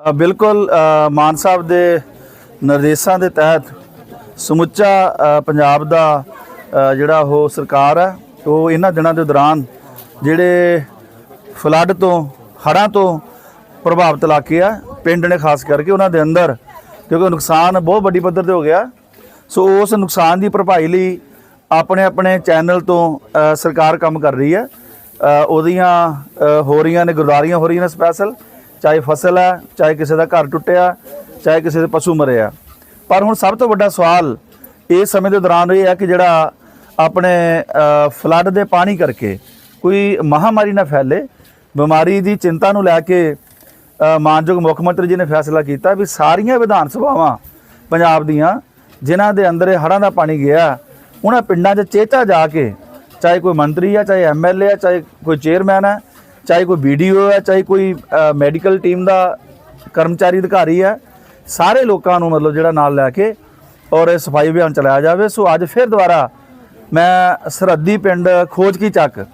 ਬਿਲਕੁਲ ਮਾਨ ਸਾਹਿਬ ਦੇ ਨਿਰਦੇਸ਼ਾਂ ਦੇ ਤਹਿਤ ਸਮੁੱਚਾ ਪੰਜਾਬ ਦਾ ਜਿਹੜਾ ਉਹ ਸਰਕਾਰ ਹੈ, ਉਹ ਇਹਨਾਂ ਦਿਨਾਂ ਦੇ ਦੌਰਾਨ ਜਿਹੜੇ ਫਲੱਡ ਤੋਂ, ਹੜ੍ਹਾਂ ਤੋਂ ਪ੍ਰਭਾਵਿਤ ਇਲਾਕੇ ਆ, ਪਿੰਡ ਨੇ ਖਾਸ ਕਰਕੇ ਉਹਨਾਂ ਦੇ ਅੰਦਰ, ਕਿਉਂਕਿ ਨੁਕਸਾਨ ਬਹੁਤ ਵੱਡੀ ਪੱਧਰ ਤੇ ਹੋ ਗਿਆ। ਸੋ ਉਸ ਨੁਕਸਾਨ ਦੀ ਭਰਪਾਈ ਲਈ ਆਪਣੇ ਆਪਣੇ ਚੈਨਲ ਤੋਂ ਸਰਕਾਰ ਕੰਮ ਕਰ ਰਹੀ ਹੈ। ਉਹਦੀਆਂ ਹੋ ਰਹੀਆਂ ਨੇ ਗੁਰਦਾਰੀਆਂ ਹੋ ਰਹੀਆਂ ਨੇ ਸਪੈਸ਼ਲ ਚਾਹੇ ਫਸਲ ਹੈ, ਚਾਹੇ ਕਿਸੇ ਦਾ ਘਰ ਟੁੱਟਿਆ, ਚਾਹੇ ਕਿਸੇ ਦੇ ਪਸ਼ੂ ਮਰੇ ਆ। ਪਰ ਹੁਣ ਸਭ ਤੋਂ ਵੱਡਾ ਸਵਾਲ ਇਸ ਸਮੇਂ ਦੇ ਦੌਰਾਨ ਇਹ ਹੈ ਕਿ ਜਿਹੜਾ ਆਪਣੇ ਫਲੱਡ ਦੇ ਪਾਣੀ ਕਰਕੇ ਕੋਈ ਮਹਾਮਾਰੀ ਨਾ ਫੈਲੇ। ਬਿਮਾਰੀ ਦੀ ਚਿੰਤਾ ਨੂੰ ਲੈ ਕੇ ਮਾਨਯੋਗ ਮੁੱਖ ਮੰਤਰੀ ਜੀ ਨੇ ਫੈਸਲਾ ਕੀਤਾ ਵੀ ਸਾਰੀਆਂ ਵਿਧਾਨ ਸਭਾਵਾਂ ਪੰਜਾਬ ਦੀਆਂ, ਜਿਨ੍ਹਾਂ ਦੇ ਅੰਦਰ ਇਹ ਹੜ੍ਹਾਂ ਦਾ ਪਾਣੀ ਗਿਆ, ਉਹਨਾਂ ਪਿੰਡਾਂ 'ਚ ਚੇਚਾ ਜਾ ਕੇ, ਚਾਹੇ ਕੋਈ ਮੰਤਰੀ ਹੈ ਚਾਹੇ ਐਮਐਲਏ ਹੈ ਚਾਹੇ ਕੋਈ ਚੇਅਰਮੈਨ ਹੈ ਚਾਹੇ ਕੋਈ ਵੀਡੀਓ ਹੈ, ਚਾਹੇ ਕੋਈ ਮੈਡੀਕਲ ਟੀਮ ਦਾ ਕਰਮਚਾਰੀ ਅਧਿਕਾਰੀ ਹੈ, ਸਾਰੇ ਲੋਕਾਂ ਨੂੰ ਮਤਲਬ ਜਿਹੜਾ ਨਾਲ ਲੈ ਕੇ ਔਰ ਇਹ ਸਫ਼ਾਈ ਅਭਿਆਨ ਚਲਾਇਆ ਜਾਵੇ। ਸੋ ਅੱਜ ਫਿਰ ਦੁਬਾਰਾ ਮੈਂ ਸਰਹੱਦੀ ਪਿੰਡ ਖੋਜ ਕੀ ਚੱਕ,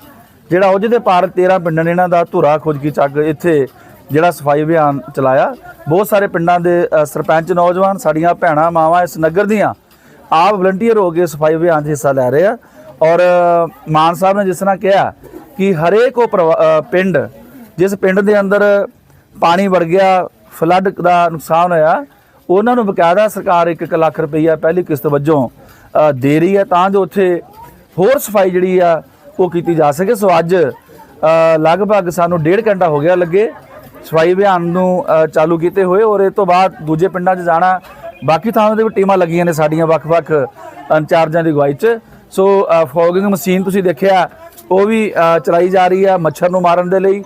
ਜਿਹੜਾ ਉਹ ਜਿਹਦੇ ਪਾਰ 13 ਪਿੰਡਾਂ ਨੇ ਇਹਨਾਂ ਦਾ ਧੁਰਾ ਖੋਜ ਕੀ ਚੱਕ, ਇੱਥੇ ਜਿਹੜਾ ਸਫ਼ਾਈ ਅਭਿਆਨ ਚਲਾਇਆ। ਬਹੁਤ ਸਾਰੇ ਪਿੰਡਾਂ ਦੇ ਸਰਪੰਚ ਨੌਜਵਾਨ, ਸਾਡੀਆਂ ਭੈਣਾਂ, ਮਾਵਾਂ ਇਸ ਨਗਰ ਦੀਆਂ ਆਪ ਵਲੰਟੀਅਰ ਹੋ ਕੇ ਸਫ਼ਾਈ ਅਭਿਆਨ 'ਚ ਹਿੱਸਾ ਲੈ ਰਹੇ ਆ। ਔਰ ਮਾਨ ਸਾਹਿਬ ਨੇ ਜਿਸ ਤਰ੍ਹਾਂ ਕਿਹਾ ਕਿ ਹਰੇਕ ਉਹ ਪਰਿਵਾ- ਪਿੰਡ, ਜਿਸ ਪਿੰਡ ਦੇ ਅੰਦਰ ਪਾਣੀ ਵੜ ਗਿਆ ਫਲੱਡ ਦਾ ਨੁਕਸਾਨ ਹੋਇਆ, ਉਹਨਾਂ ਨੂੰ ਬਕਾਇਦਾ ਸਰਕਾਰ 1 ਲੱਖ ਰੁਪਈਆ ਪਹਿਲੀ ਕਿਸ਼ਤ ਵਜੋਂ ਦੇ ਰਹੀ ਹੈ, ਤਾਂ ਜੋ ਉੱਥੇ ਹੋਰ ਸਫ਼ਾਈ ਜਿਹੜੀ ਆ, ਉਹ ਕੀਤੀ ਜਾ ਸਕੇ। ਸੋ ਅੱਜ ਲਗਭਗ ਸਾਨੂੰ ਡੇਢ ਘੰਟਾ ਹੋ ਗਿਆ ਲੱਗੇ, ਸਫ਼ਾਈ ਅਭਿਆਨ ਨੂੰ ਚਾਲੂ ਕੀਤੇ ਹੋਏ, ਔਰ ਇਹ ਤੋਂ ਬਾਅਦ ਦੂਜੇ ਪਿੰਡਾਂ 'ਚ ਜਾਣਾ, ਬਾਕੀ ਥਾਵਾਂ ਤੇ ਵੀ ਟੀਮਾਂ ਲੱਗੀਆਂ ਨੇ ਸਾਡੀਆਂ ਵੱਖ-ਵੱਖ ਇੰਚਾਰਜਾਂ ਦੀ ਅਗਵਾਈ 'ਚ। ਸੋ ਫੋਗਿੰਗ ਮਸ਼ੀਨ ਤੁਸੀਂ ਦੇਖਿਆ ਉਹ ਵੀ ਚਲਾਈ ਜਾ ਰਹੀ ਹੈ ਮੱਛਰ ਨੂੰ ਮਾਰਨ ਦੇ ਲਈ।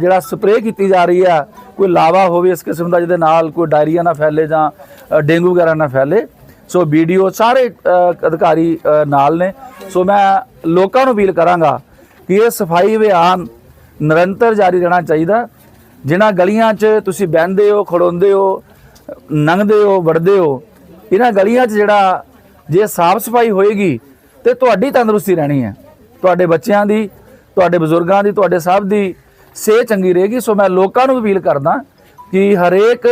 ਜਿਹੜਾ ਸਪਰੇਅ ਕੀਤੀ ਜਾ ਰਹੀ ਹੈ ਕੋਈ ਲਾਵਾ ਹੋਵੇ ਇਸ ਕਿਸਮ ਦਾ, ਜਿਹਦੇ ਨਾਲ ਕੋਈ ਡਾਇਰੀਆ ਨਾ ਫੈਲੇ ਜਾਂ ਡੇਂਗੂ ਵਗੈਰਾ ਨਾ ਫੈਲੇ। ਸੋ ਵੀਡੀਓ ਸਾਰੇ ਅਧਿਕਾਰੀ ਨਾਲ ਨੇ। ਸੋ ਮੈਂ ਲੋਕਾਂ ਨੂੰ ਅਪੀਲ ਕਰਾਂਗਾ ਕਿ ਇਹ ਸਫ਼ਾਈ ਅਭਿਆਨ ਨਿਰੰਤਰ ਜਾਰੀ ਰਹਿਣਾ ਚਾਹੀਦਾ। ਜਿਨ੍ਹਾਂ ਗਲੀਆਂ 'ਚ ਤੁਸੀਂ ਬਹਿੰਦੇ ਹੋ ਖੜੋਂਦੇ ਹੋ ਲੰਘਦੇ ਹੋ, ਵੜਦੇ ਹੋ, ਇਹਨਾਂ ਗਲੀਆਂ 'ਚ ਜਿਹੜਾ, ਜੇ ਸਾਫ਼ ਸਫ਼ਾਈ ਹੋਏਗੀ, ਤੇ ਤੁਹਾਡੀ ਤੰਦਰੁਸਤੀ ਰਹਿਣੀ ਹੈ। ਤੁਹਾਡੇ ਬੱਚਿਆਂ ਦੀ, ਤੁਹਾਡੇ ਬਜ਼ੁਰਗਾਂ ਦੀ, ਤੁਹਾਡੇ ਸਭ ਦੀ ਸਿਹਤ ਚੰਗੀ ਰਹੇਗੀ। ਸੋ ਮੈਂ ਲੋਕਾਂ ਨੂੰ ਅਪੀਲ ਕਰਦਾ ਕਿ ਹਰੇਕ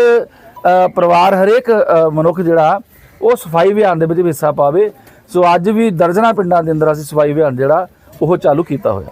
ਪਰਿਵਾਰ, ਹਰੇਕ ਮਨੁੱਖ ਜਿਹੜਾ, ਉਹ ਸਫ਼ਾਈ ਅਭਿਆਨ ਦੇ ਵਿੱਚ ਹਿੱਸਾ ਪਾਵੇ। ਸੋ ਅੱਜ ਵੀ ਦਰਜਨਾ ਪਿੰਡਾਂ ਦੇ ਅੰਦਰ ਅਸੀਂ ਸਫ਼ਾਈ ਅਭਿਆਨ ਜਿਹੜਾ, ਉਹ ਚਾਲੂ ਕੀਤਾ ਹੋਇਆ।